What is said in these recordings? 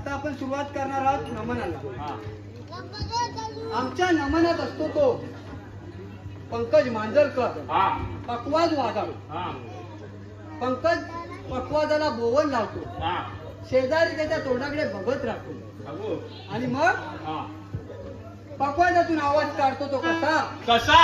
आता आपण सुरुवात करणार आहोत नमनाला. आमच्या नमनात असतो तो पंकज मांजरकर. पकवाज वाजवतो पंकज पकवाजाला बोवन लावतो. शेजारी त्याच्या तोंडाकडे बघत राहतो. आणि मग पकवाजातून आवाज काढतो तो कसा? कसा?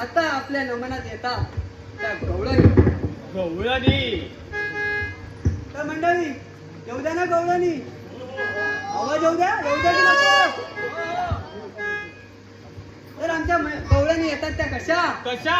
आता आपल्या नमनात येतात त्या गवळणी. गवळणी. तर मंडळी येऊ द्या ना गवळणी. आवाज येऊ द्या येऊ द्या तर आमच्या गवळणी येतात त्या कशा? कशा?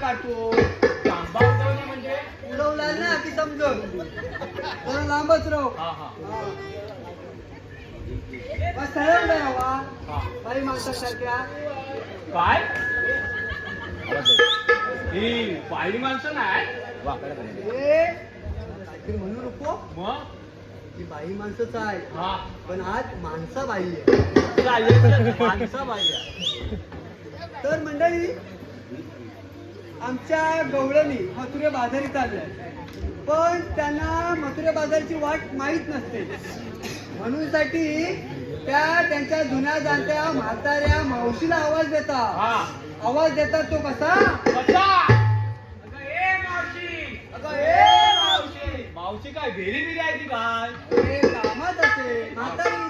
काढतो उडवणे म्हणजे? उडवला ना की समजून. जरा लांबच राहू. हा हा. बस सरळ उभे राहा हा. बाई माणसासारख्या. काय? आवाज दे. ही पाळी माणसं नाही. ए काहीतरी म्हणू नको. मग? ही बाई माणसंच आहे. हा. पण आज माणसा बाई आहे. चालेल माणसं पाहिजे तर मंडळी आमच्या गवळणी मथुरे बाजारी चाललंय. पण त्यांना मथुरे बाजारची वाट माहीत नसते. म्हणून साठी त्या त्यांच्या जुन्या जाणत्या म्हाताऱ्या मावशीला आवाज देतात हा. आवाज देतात तो कसा? कसा? अगं ए मावशी. अगं ए मावशी. मावशी काय भेरी बिरी आहे ती काय कामात असे. म्हातारी.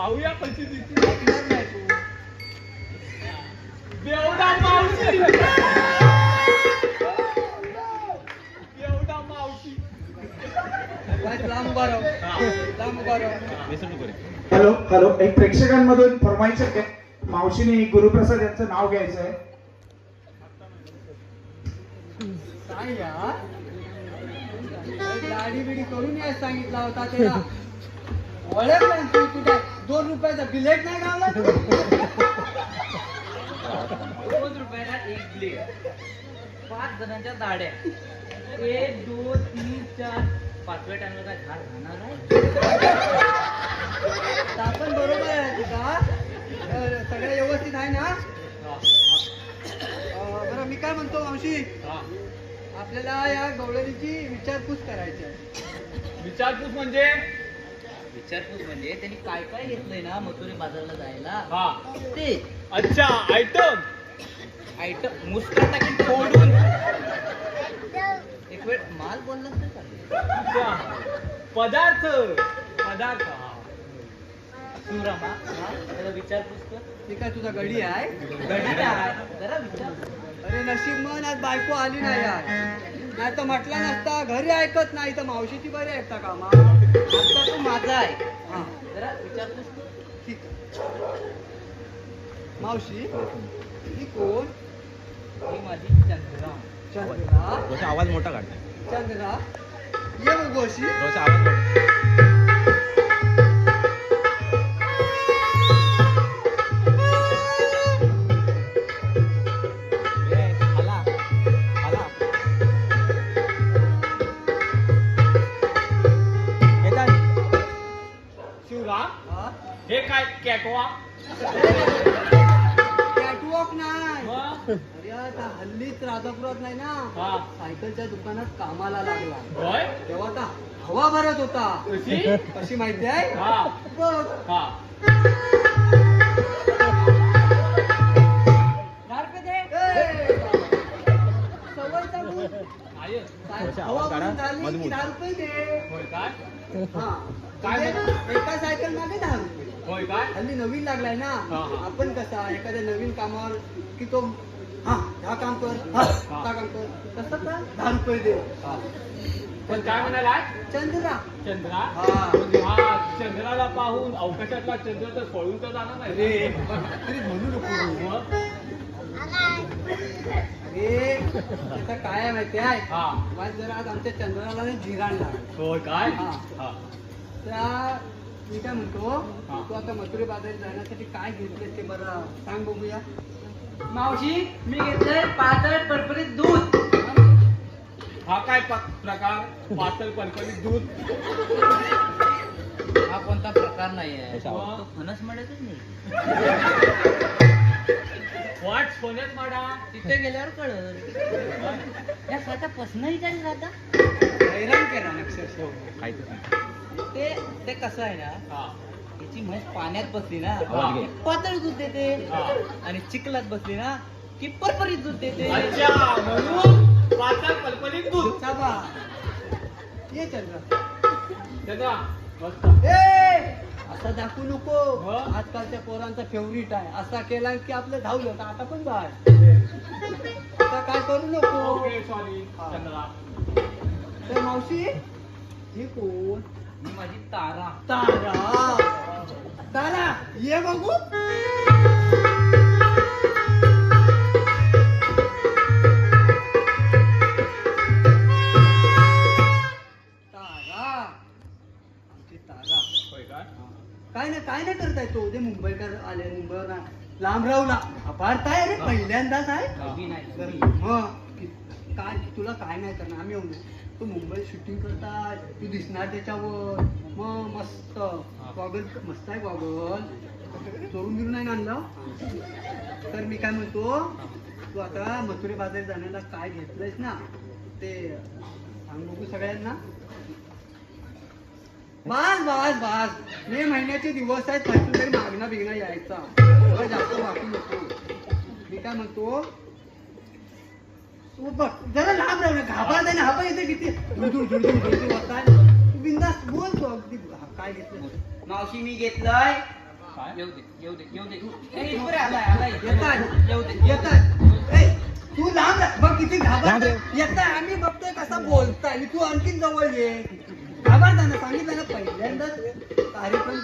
पाहूया कशी दिसते नाही तू. देवडा मावशी. देवडा मावशी. Hello hello. एक प्रेक्षकांमधून आहे. मावशीने गुरुप्रसाद यांचं नाव घ्यायचं आहे. काय या? दाढी बिडी करून यायला सांगितला होता त्याला. तुझ्या दोन रुपयाचा बिलेट नाही गावला दोन रुपयाला एक ब्लेड पाच जणांच्या दाड्या. एक दोन तीन चार. पाचव्या टाइमला काय झाड राहणार आहे? आपण बरोबर आहे तुझा अं, सगळं व्यवस्थित आहे ना? बरं मी काय म्हणतो हा. आपल्याला या गवळणीची विचारपूस करायची आहे. विचारपूस म्हणजे? विचारपूस म्हणजे त्यांनी काय काय घेतलंय ना मथुरे बाजारला जायला? हा. ते. अच्छा आयटम आयटम मुस्कर टाकीन तोडून एक वेळ माल बोललास नाही चालेल अच्छा. पदार्थ. पदार्थ हा. शिवरामा हा जरा विचारपूस कर. ती काय तुझा गडी आहे? गडी काय? जरा विचार अरे नशीब मन आज बायको आली नाही यार नाही तर म्हटलं नसता घरी ऐकत नाही तर मावशीची बरी ऐकता का मा आता तो माझा आहे. हा. जरा विचारपूस ठीक. मावशी ही कोण? ही माझी चंद्रा. चंद्रा. आवाज मोठा काढ. चंद्रा. ये बघ गोशी आवाज मोठा कॅकवा कॅटवॉक नाही. मग? अरे आता हल्लीच राजापुरात नाही ना? हा. सायकलच्या दुकानात कामाला लागला. होय? तेव्हा आता हवा भरत होता. कशी? कशी माहिती आहे? हा. बघ. हा. ए, सवय चालू आहे. हवा भरून झाली की दहा रुपये दे. होय काय? हा. काय म्हणजे एका सायकल मागे दहा रुपये. होय काय? हल्ली नवीन लागलाय ना. हा, हा. आपण कसा एखाद्या नवीन कामावर की तो हा हा काम कर हा हा. काम कर. तसं का दहा रुपये दे. हा. पण काय म्हणाला? चंद्रा. चंद्रा? हा. म्हणजे हा चंद्राला पाहून अवकाशातला चंद्र तर पळून तर जाणार नाही अरे तरी म्हणू नको. मग? अरे त्याचं काय आहे माहिती आहे? हा. जरा आज आमच्या चंद्राला जिराण लागला. होय काय? हा. हा. त्या मी काय म्हणतो हा. तू आता मथुरे बाजारात जाण्यासाठी काय घेतलं ते मला सांग बघूया. मावशी मी घेतलंय पातळ परपरीत दूध. हा काय प- प्रकार? पातळ पणपणीत दूध? हा कोणता प्रकार नाही आहे? तो फणस मळ्यातच नाही. वाट सोन्यात माडा. तिथे गेल्यावर कळत या स्वतः पसनही काही राहता? हैराण केला अक्षरशः. ते ते कसं आहे ना हा. याची म्हैस पाण्यात बसली ना. की पातळ दूध देते. आणि चिखलात बसली ना की परपरीत दूध देते. अच्छा म्हणून दूध. ये चंद्रा. चंद्रा. मस्त. ए असं दाखवू नको. हो? आजकालच्या पोरांचा फेवरिट आहे. असा केला की आपलं धावलं. तर आता पण बाय आता काय करू नको? Okay sorry. चंद्रा. तर मावशी ही कोण? माझी तारा. तारा. तारा ये बघू. तारा. आमची तारा. काय ना काय नाही करताय तो? उद्या मुंबईकर आले मुंबईवर लांब राहूला अपारताय रे पहिल्यांदाच आहे. नाही मग काय तुला काय नाही करणार? आम्ही येऊ तू मुंबईत शूटिंग करता. तू दिसणार त्याच्यावर. मग मस्त. गॉगल मस्त आहे गॉगल चोरून बिरून नाही आणलं? तर मी काय म्हणतो तू आता मथुरे बाजारात जाण्याला काय घेतलंयस ना ते सांग बघू सगळ्यांना. बास बास बास. मे महिन्याचे दिवस आहेत तरी मागणं बिगणं यायचा जास्त वाटू नको. मी काय म्हणतो तू बघ जरा लांब राहू नका. घाबरत आहे ना हा पण इथे किती? धुडधुड धुडधुड धुडधुड होताय तू बिंदास बोल तू अगदी. काय घेतलं मावशी मी घेतलंय. काय? येऊ दे येऊ दे येऊ दे. ए, इथपर्यंत आलाय आलाय. येतात येऊ दे येतात ए, तू लांब. बघ किती घाबरत येताय आम्ही बघतोय कसा बोलताय. तू आणखीन जवळ ये. घाबरता ना सांगितलं ना पहिल्यांदाच कार्यक्रम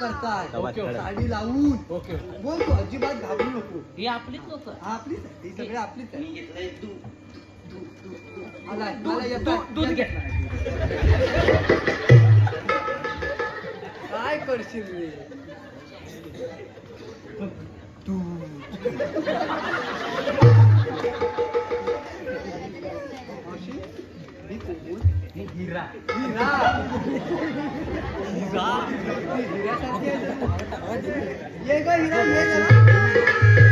ओके. साडी लावून. ओके बोल तू अजिबात घाबरू नको. ही आपलीच लोक. आपलीच आहे ती सगळी आपलीच आहे. दूध घेतलं काय करशील रे तू? हिरा हिरा. हिरा. जरा. ये हिरा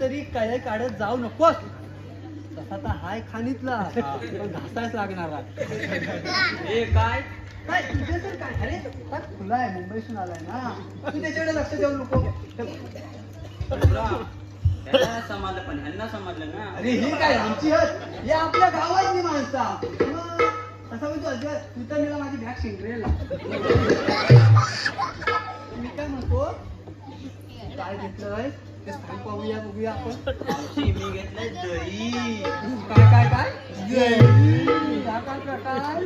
तरी काय काढत जाऊ नकोस. तसा तर हाय खाणीतला. घासायच लागणार. हे काय? काय तुझे तर काय? अरे खुला आहे मुंबईतून आलाय ना. तू त्याच्याकडे लक्ष देऊ नको. समजलं पण ह्यांना समजलं ना. अरे ही काय आमची हत हे आपल्या गावातली माणसा तसं म्हणजे अजिबात तू तर मला माझी बॅग शिंकरेल मी काय म्हणतो? काय घेतलंय? पाहूया बघूया आपण. मावशी मी घेतलंय दही. काय काय काय? हा काय प्रकार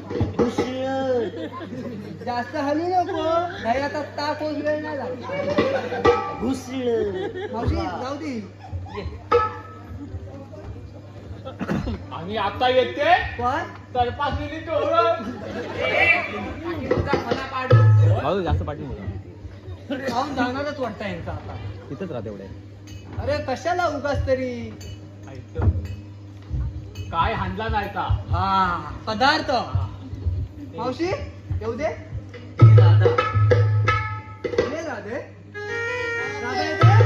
जास्त हलू नको. नाही आता ताक होत वेळ नाही लागला मावशी जाऊ दे. आणि आता येते. फणा काढू भाऊ जास्त पाठी खाऊन जाणारच वाटतं यांचं आता. तिथंच राहते एवढे. अरे कशाला उगाच तरी? ऐकतं. काय हाणला नाही का? हा पदार्थ. मावशी येऊ दे. दादा. ये राधे राधा येते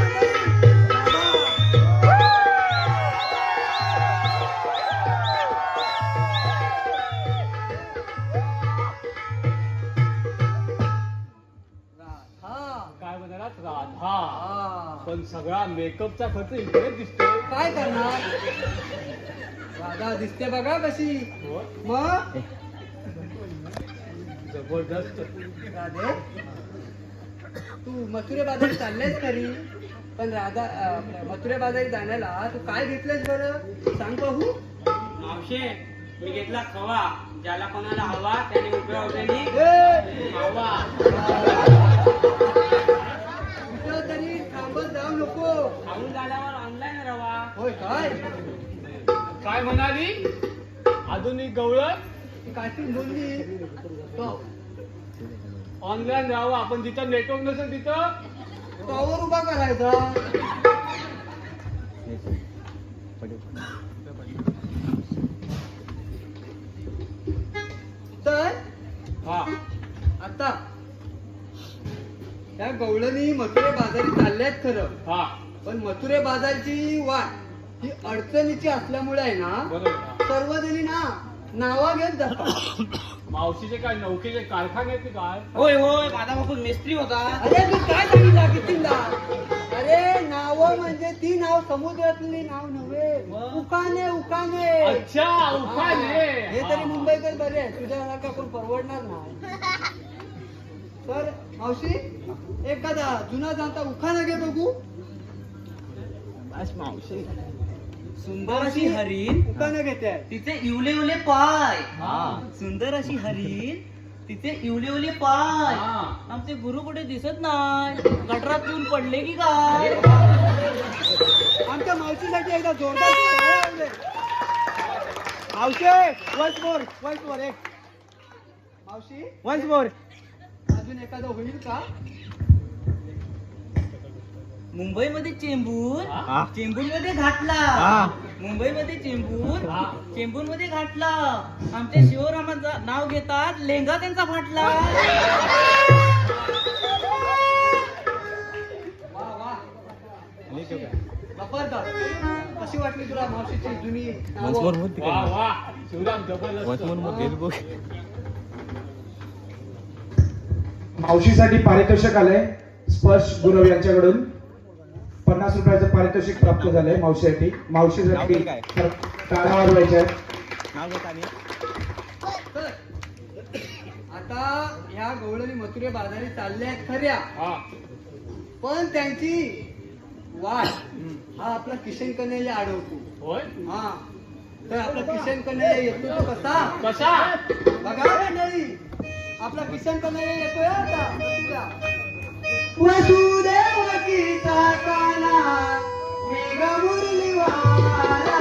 पण सगळा मेकअपचा खर्च इकडे दिसतोय. काय करणार? राधा दिसते बघा कशी. हो, मग? जबरदस्त. राधे. तू मथुरे बाजारी चाललेस खरी पण राधा अं, मथुरे बाजारी जाण्याला तू काय घेतलंस बरं? सांग पाहू. मावशे मी घेतला खवा. ज्याला कोणाला हवा त्याने उभ्या उभ्यानी ए! हवा झाल्यावर ऑनलाईन रवा. होय काय? काय म्हणाली? आधुनिक गवळण ती काठी बोलली. तो ऑनलाईन राहावं आपण जिथं नेटवर्क नसेल तिथं? टॉवर उभा करायचा. तर हा. आता त्या गवळणी मथुरे बाजारी चालल्यात खरं. हा. पण मथुरे बाजारची वाट ही अडचणीची असल्यामुळे आहे ना बरोबर हा. सर्वजणी ना नावा घेत जातात. मावशीचे काय नौकेचे कारखाने आहेत की काय? होय होय माझा बापू मिस्त्री होता. अरे तू काय सांगितलं कितींदा अरे नाव म्हणजे ती नाव समुद्रातली नाव नव्हे? उकाने उकाने. अच्छा उखाणे हे तरी मुंबईकर बरे आहे तुझ्यासारखा कोण परवडणार नाही. तर मावशी एखादा जुना जाणता उखाणा घे बघू सुंदर अशी हरीण. उकानं घेते. तिचे इवले इवले पाय. हा. सुंदर अशी हरीण. तिचे इवले इवले पाय. हा. आमचे गुरु कुठे दिसत नाही. गटरात येऊन पडले की काय? आमच्या मावशीसाठी एकदा जोरदार. मावशी वन्स मोर वन्स मोर एक. मावशी वन्स मोर अजून एखादं होईल का? मुंबईमध्ये चेंबूर हा. चेंबूरमध्ये घातला. मुंबईमध्ये चेंबूर. चेंबूरमध्ये घातला आमच्या शिवरामाचं नाव घेतात लेंगा त्यांचा फाटला. कशी वाटली तुला मावशीची जुनी शिवराम मावशीसाठी पारितोषिक आलंय. स्पर्श गुरव यांच्याकडून. पन्नास रुपयाचं पारितोषिक प्राप्त झालंय मावशीसाठी. मावशीसाठी टाळ्या वाजवायच्या आता ह्या गवळणी मथुरे बाजारी चालल्या आहेत खऱ्या. हा. पण त्यांची वाट हा आपला किशन कन्हैया अडवतो होय? हा. तर आपला किशन कन्हैया येतो तो कसा? कसा? बघा मंडळी आपला किशन कन्हैया येतोय आता. वसुदेव गीता काना मेघ मुरली वारा.